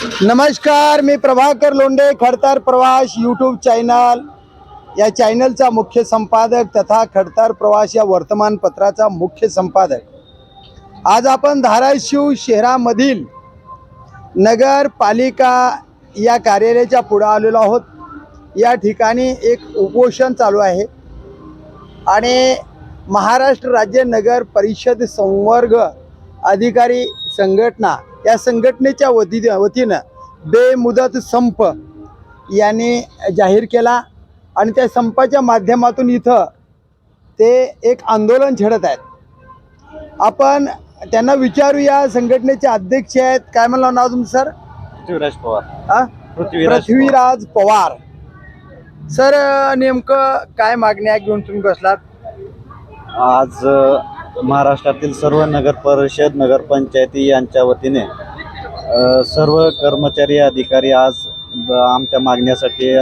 नमस्कार मी प्रभाकर लोंडे खडतर प्रवास यूट्यूब चॅनल या चॅनलचा मुख्य संपादक तथा खडतर प्रवास या वर्तमानपत्राचा मुख्य संपादक. आज आपण धाराशिव शहरामधील नगरपालिका या कार्यालयाच्या पुढे आलेलो आहोत. या ठिकाणी एक उपोषण चालू आहे आणि महाराष्ट्र राज्य नगर परिषद संवर्ग अधिकारी संघटना या संघटनेच्या वती वतीनं बेमुदत संप यांनी जाहीर केला आणि त्या संपाच्या माध्यमातून इथं ते एक आंदोलन छेडत आहेत. आपण त्यांना विचारूया संघटनेचे अध्यक्ष आहेत. काय म्हणलं नाव तुमचं सर? पृथ्वीराज पवार. हा? पृथ्वीराज पृथ्वीराज पवार. सर नेमकं काय मागण्या घेऊन तुम्ही बसलात? आज महाराष्ट्रातील सर्व नगर परिषद नगरपंचायती यांच्या वतीने सर्व कर्मचारी अधिकारी आज ब- आमच्या मागण्यासाठी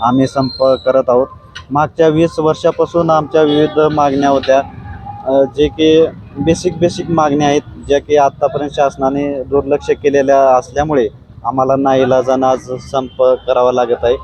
आम्ही संप करत आहोत. मागच्या वीस वर्षापासून आमच्या विविध मागण्या होत्या. जे की बेसिक बेसिक मागण्या आहेत ज्या की आत्तापर्यंत शासनाने दुर्लक्ष केलेल्या असल्यामुळे आम्हाला नाईलाजानं आज संप करावा लागत आहे.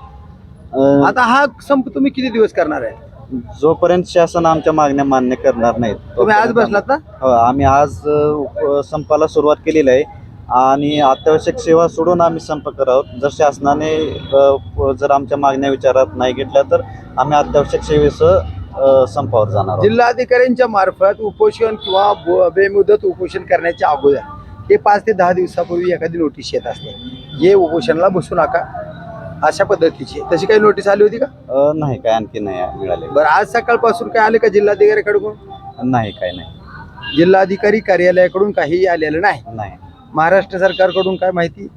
आता हा संप तुम्ही किती दिवस करणार आहे? जोपर्यंत शासन आमच्या मागण्या मान्य करणार नाहीत तुम्ही आज बसलात ना? हो, आम्ही आज अ, उप- संपाला सुरुवात केलेली आहे. आणि अत्यावश्यक सेवा सोडून आम्ही संप करत आहोत. जर शासनाने अ, प- जर आमच्या मागण्या विचारात नाही घेतल्या तर आम्ही अत्यावश्यक सेवेसह अ, संपावर जाणार आहोत. जिल्हाधिकाऱ्यांच्या मार्फत उपोषण किंवा ब- बेमुदत उपोषण करण्याच्या अगोदर ते पाच ते दहा दिवसापूर्वी एखादी नोटीस येत असते. जे उपोषणाला बसू नका. अशा पद्धतीची. तशी काही नोटीस आली होती का? अ, नाही काय आणखी नाही मिळाले. बरं आज सकाळपासून काय आले का जिल्हाधिकाऱ्याकडून? नाही काय नाही. जिल्हाधिकारी कार्यालयाकडून काहीही आलेलं नाही. नाही. महाराष्ट्र सरकारकडून काय माहिती?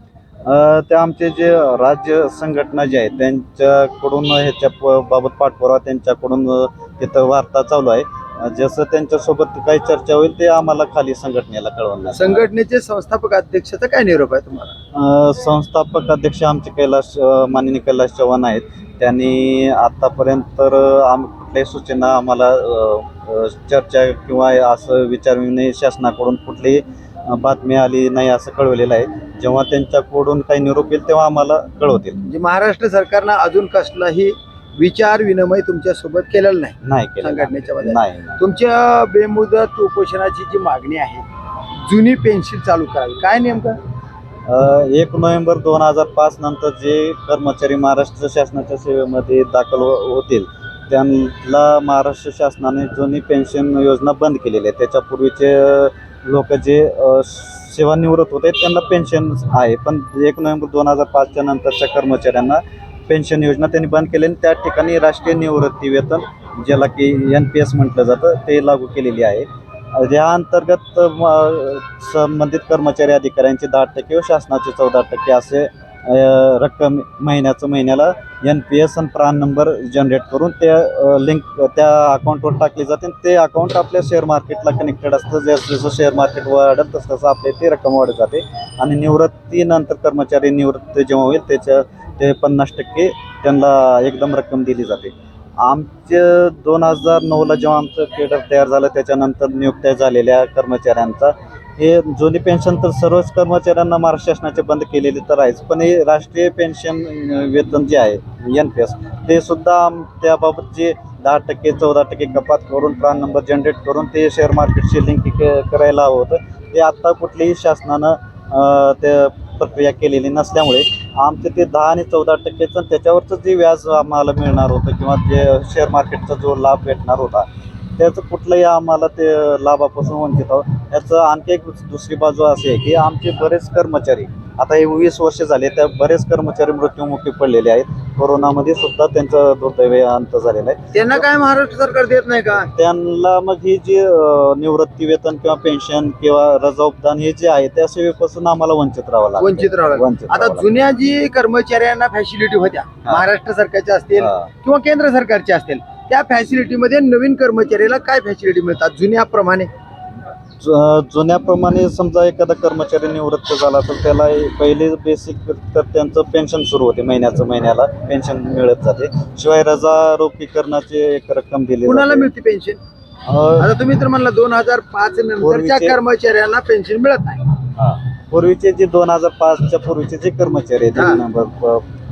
अ, ते आमचे जे राज्य संघटना जे आहेत त्यांच्याकडून ह्याच्या प- बाबत पाठपुरावा त्यांच्याकडून अ, तिथं वार्ता चालू आहे. जसं त्यांच्यासोबत काही चर्चा होईल ते आम्हाला खाली संघटनेला कळवणार संघटनेचे संस्थापक अध्यक्षाचा काय निरोप आहे तुम्हाला? संस्थापक अध्यक्ष आमचे कैलास अ, माननीय कैलास चव्हाण आहेत. त्यांनी आतापर्यंत तर आम कुठल्याही सूचना आम्हाला चर्चा किंवा असं विचारविणे शासनाकडून कुठलीही अ, बातमी आली नाही असं कळवलेलं आहे. जेव्हा त्यांच्याकडून काही निरोप येईल तेव्हा आम्हाला कळवतील. म्हणजे महाराष्ट्र सरकारनं अजून कसलाही विचार विनिमय तुमच्यासोबत केलेला नाही. नाही केलं संघटनेच्या नाही. नाही. तुमच्या बेमुदत उपोषणाची जी मागणी आहे जुनी पेन्शन चालू करावी. काय नेमकं? अ, एक नोव्हेंबर दोन हजार पाच नंतर जे कर्मचारी महाराष्ट्र शासनाच्या सेवेमध्ये दाखल हो- होतील त्यांना महाराष्ट्र शासनाने जुनी पेन्शन योजना बंद केलेली आहे. त्याच्यापूर्वीचे लोक जे अ, सेवानिवृत्त होते त्यांना पेन्शन आहे. पण एक नोव्हेंबर दोन हजार पाचच्या नंतरच्या कर्मचाऱ्यांना पेन्शन योजना त्यांनी बंद केली आणि त्या ठिकाणी राष्ट्रीय निवृत्ती वेतन ज्याला की एन पी एस म्हटलं जातं ते लागू केलेली आहे. या अंतर्गत म- संबंधित कर्मचारी अधिकाऱ्यांचे दहा टक्के व शासनाचे चौदा टक्के असे रक्कम महिन्याचं महिन्याला एन पी एस आणि प्राण नंबर जनरेट करून ते लिंक त्या अकाउंटवर टाकले जाते आणि ते अकाउंट आपल्या शेअर मार्केटला कनेक्टेड असतं. जसं जसं शेअर मार्केट वाढत तसं तसं आपल्या ती रक्कम वाढत जाते. आणि निवृत्तीनंतर कर्मचारी निवृत्त जेव्हा होईल त्याच्या ते पन्नास टक्के त्यांना एकदम रक्कम दिली जाते. आमचे दोन हजार नऊला जेव्हा आमचं केडर तयार झालं त्याच्यानंतर नियुक्त्या झालेल्या कर्मचाऱ्यांचा. हे जुनी पेन्शन तर सर्वच कर्मचाऱ्यांना महाराष्ट्र शासनाचे बंद केलेले तर आहेच पण हे राष्ट्रीय पेन्शन वेतन जे आहे एन पी एस ते सुद्धा आम- त्याबाबत जे दहा टक्के चौदा टक्के कपात करून प्राण नंबर जनरेट करून ते शेअर मार्केटशी लिंक करायला हवं होतं. ते आत्ता कुठल्याही शासनानं ते प्रक्रिया केलेली नसल्यामुळे आमचे ते दहा आणि चौदा टक्केचं त्याच्यावरचं जे व्याज आम्हाला मिळणार होतं किंवा जे शेअर मार्केटचा जो लाभ भेटणार होता त्याचं कुठलंही आम्हाला ते लाभापासून वंचित आहोत. याचं आणखी एक दुसरी बाजू अशी आहे की आमचे बरेच कर्मचारी आता हे वीस वर्ष झाले त्या बरेच कर्मचारी मृत्युमुखी पडलेले आहेत. कोरोनामध्ये सुद्धा त्यांचं दुर्दैवी अंत झालेला आहे. त्यांना काय महाराष्ट्र सरकार देत नाही का? त्यांना मग ही जी निवृत्ती वेतन किंवा पेन्शन किंवा रजा उपदान हे जे आहे त्या सेवेपासून आम्हाला वंचित राहावं लागतं. वंचित राहावं. वंचित आता राहावं. जुन्या जी कर्मचाऱ्यांना फॅसिलिटी होत्या महाराष्ट्र सरकारच्या असतील हा. किंवा केंद्र सरकारच्या असतील त्या फॅसिलिटीमध्ये नवीन कर्मचाऱ्याला काय फॅसिलिटी मिळतात? जुन्याप्रमाणे जुन्याप्रमाणे समजा एखादा कर्मचारी निवृत्त झाला तर त्याला पहिले बेसिक तर त्यांचं पेन्शन सुरू होते महिन्याचं महिन्याला पेन्शन मिळत जाते शिवाय रजा रोपीकरणाची एक रक्कम दिली कुणाला जाते. मिळते पेन्शन अं, आता तुम्ही तर म्हणला दोन हजार पाच नंतरच्या पूर्वीचे- कर्मचाऱ्यांना पेन्शन मिळत नाही हा. पूर्वीचे जे दोन हजार पाचच्या पूर्वीचे जे कर्मचारी आहेत हा.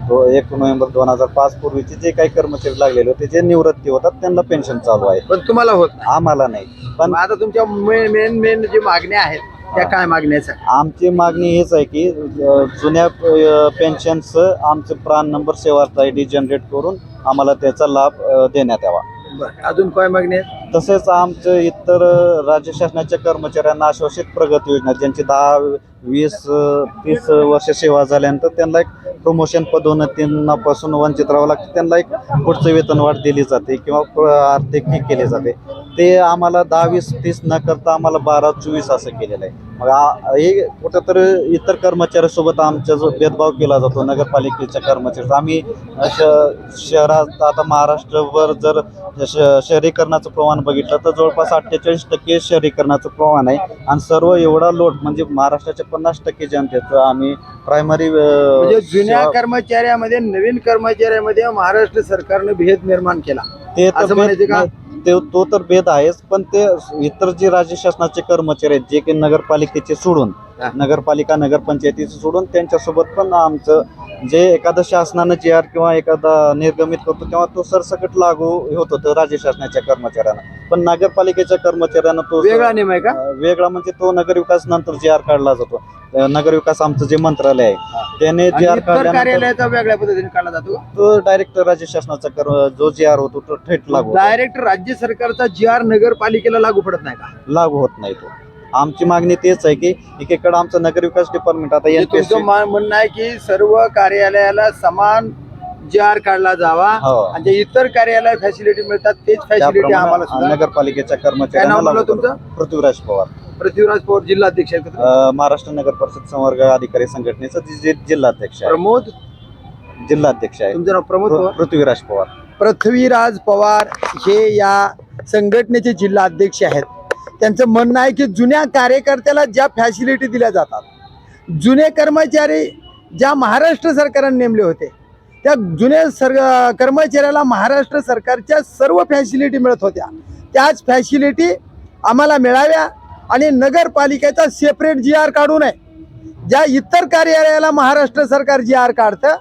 दो- एक नोव्हेंबर दोन हजार पाच पूर्वीचे जे काही कर्मचारी लागलेले होते जे निवृत्ती होतात त्यांना पेन्शन चालू आहे. पण तुम्हाला होत नाही. आम्हाला नाही. पण मग आता तुमच्या मेन मेन जे मागण्या आहेत त्या काय मागण्या आहेत? आमची मागणी हेच आहे की अ, जुन्या पेन्शनच आमचे PRAN number Sevaarth I D generate करून आम्हाला त्याचा लाभ अ, देण्यात यावा. बरं. अजून काय मागणी आहेत? तसेच आमच्या इतर अ, राज्य शासनाच्या कर्मचाऱ्यांना आश्वासित प्रगती योजना ज्यांची दहा वीस अ, तीस वर्ष सेवा झाल्यानंतर त्यांना एक प्रमोशन पदोन्नतींपासून वंचित राहावं लागतं. त्यांना एक पुढचं वेतनवाढ दिली जाते किंवा प्र- आर्थिक हे केले जाते. ते आम्हाला दहा वीस तीस न करता आम्हाला बारा चोवीस असं केलेलं आहे. मग हे कुठंतरी इतर कर्मचाऱ्यासोबत आमचा जो भेदभाव केला जातो नगरपालिकेच्या कर्मचारी आम्ही श- शहरात आता महाराष्ट्रभर जर श- शहरीकरणाचं प्रमाण बघितलं तर जवळपास अठ्ठेचाळीस टक्के शहरीकरणाचं प्रमाण आहे. आणि सर्व एवढा लोट म्हणजे महाराष्ट्राच्या पन्नास टक्के जनतेचं आम्ही प्रायमरी जुन्या कर्मचाऱ्यामध्ये नवीन कर्मचाऱ्यामध्ये महाराष्ट्र सरकारने भेद निर्माण केला ते तर असं म्हणायचं का? नाही, ते तो तर भेद आहेच पण ते इतर जे राज्य शासनाचे कर्मचारी आहेत जे काही नगरपालिकेचे सोडून. नगरपालिका नगरपंचायतीचे सोडून त्यांच्यासोबत पण आमचं जे एखादं शासनानं जे आर किंवा एखादा निर्गमित करतो तेव्हा तो सरसकट लागू होत होतं राज्य शासनाच्या कर्मचाऱ्यांना. पण नगरपालिकेच्या कर्मचाऱ्यांना तो वेगळा नियम आहे का? वेगळा म्हणजे तो नगरविकास नंतर जे आर काढला जातो. नगरविकास आमचं जे मंत्रालय आहे त्याने जे आर कार्यालयाचा वेगळ्या पद्धतीने काढला जातो? तो डायरेक्ट राज्य शासनाचा कर जो जे आर होतो तो थेट लागू. डायरेक्ट राज्य सरकारचा जी आर नगरपालिकेला लागू पडत नाही का? लागू होत नाही तो. आमची मागणी तेच आहे की एकीकडे आमचं नगरविकास डिपार्टमेंट आता म्हणजे NPSC तुमचं मा- म्हणणं आहे की सर्व कार्यालयाला समान जी आर काढला जावा हो. आणि जे इतर कार्यालय फॅसिलिटी मिळतात तेच फॅसिलिटी त्याप्रमाणे आम्हाला सुद्धा नगरपालिकेच्या काय नाव कर्मचाऱ्यांना लागू. पृथ्वीराज पवार. पृथ्वीराज पवार जिल्हाध्यक्ष आहेत का? तुम्ही? अं, महाराष्ट्र नगर परिषद संवर्ग अधिकारी संघटनेचा जे- जे जिल्हाध्यक्ष आहे. प्रमोद? जिल्हाध्यक्ष आहे. तुमचं नाव प्रमोद पवार? पृथ्वीराज पवार. पृथ्वीराज पवार हे या संघटनेचे जिल्हा अध्यक्ष आहेत. त्यांचं म्हणणं आहे की जुन्या कार्यकर्त्याला ज्या फॅसिलिटी दिल्या जातात जुने कर्मचारी ज्या महाराष्ट्र सरकारने नेमले होते त्या जुने सर कर्मचाऱ्याला महाराष्ट्र सरकारच्या सर्व फॅसिलिटी मिळत होत्या. त्याच फॅसिलिटी आम्हाला मिळाव्या आणि नगरपालिकेचा सेपरेट जी आर काढू नये. ज्या इतर कार्यालयाला महाराष्ट्र सरकार जी आर काढतं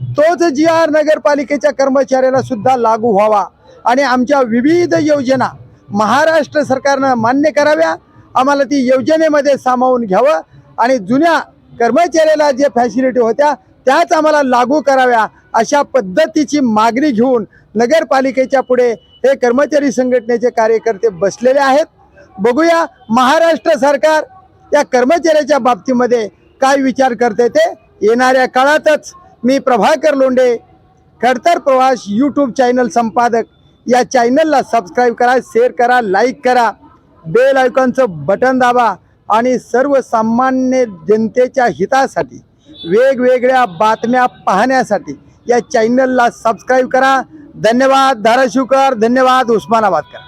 तोच जी आर नगरपालिकेच्या कर्मचाऱ्याला सुद्धा लागू व्हावा. आणि आमच्या विविध योजना महाराष्ट्र सरकारनं मान्य कराव्या. आम्हाला ती योजनेमध्ये सामावून घ्यावं आणि जुन्या कर्मचाऱ्याला जे फॅसिलिटी होत्या त्याच आम्हाला लागू कराव्या अशा पद्धतीची मागणी घेऊन नगरपालिकेच्या पुढे हे कर्मचारी संघटनेचे कार्यकर्ते बसलेले आहेत. बघूया महाराष्ट्र सरकार या कर्मचाऱ्याच्या बाबतीमध्ये काय विचार करते ते येणाऱ्या काळातच. मी प्रभाकर लोंडे खडतर प्रवास यूट्यूब चॅनल संपादक. या चॅनलला सबस्क्राईब करा शेअर करा लाईक करा. बेल आयकॉनचं बटन दाबा आणि सर्वसामान्य जनतेच्या हितासाठी वेगवेगळ्या बातम्या पाहण्यासाठी या चॅनलला सबस्क्राईब करा. धन्यवाद धाराशिवकर. धन्यवाद उस्मानाबादकर.